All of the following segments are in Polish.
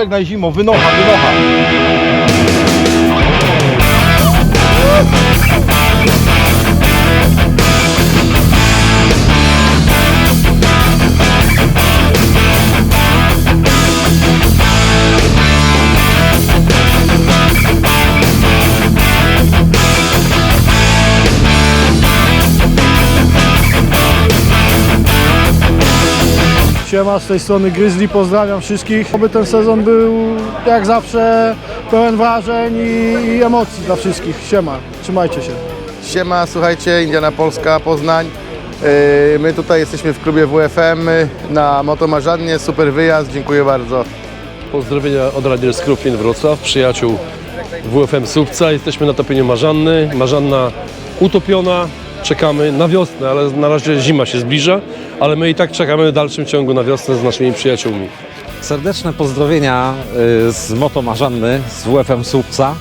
żegnaj zimo, wynocha, wynocha. Siema, z tej strony Grizzly, pozdrawiam wszystkich. Oby ten sezon był jak zawsze pełen wrażeń i, i emocji dla wszystkich. Siema, trzymajcie się. Siema, słuchajcie, Indiana Polska, Poznań. Yy, My tutaj jesteśmy w klubie WFM na Motomarzannie, super wyjazd, dziękuję bardzo. Pozdrowienia od Radiers Krupin Wrocław, przyjaciół WFM Słupca. Jesteśmy na topieniu Marzanny. Marzanna utopiona. Czekamy na wiosnę, ale na razie zima się zbliża, ale my i tak czekamy w dalszym ciągu na wiosnę z naszymi przyjaciółmi. Serdeczne pozdrowienia y, z Moto Marzanny, z WFM Słupca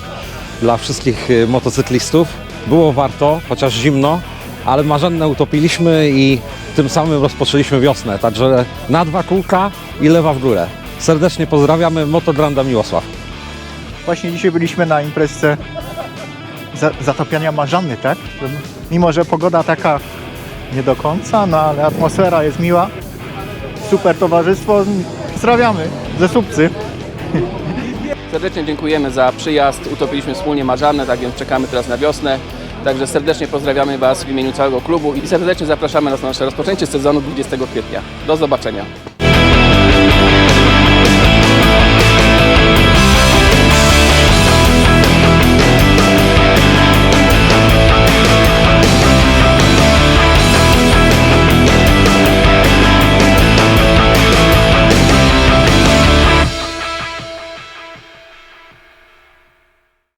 dla wszystkich y, motocyklistów. Było warto, chociaż zimno, ale Marzannę utopiliśmy i tym samym rozpoczęliśmy wiosnę. Także na dwa kółka i lewa w górę. Serdecznie pozdrawiamy, Moto Granda Miłosław. Właśnie dzisiaj byliśmy na imprezce za, zatapiania marzanny, tak? Mimo, że pogoda taka nie do końca, no ale atmosfera jest miła. Super towarzystwo. Pozdrawiamy ze Słupcy. Serdecznie dziękujemy za przyjazd. Utopiliśmy wspólnie Marzannę, tak więc czekamy teraz na wiosnę. Także serdecznie pozdrawiamy Was w imieniu całego klubu i serdecznie zapraszamy nas na nasze rozpoczęcie sezonu 20 kwietnia. Do zobaczenia.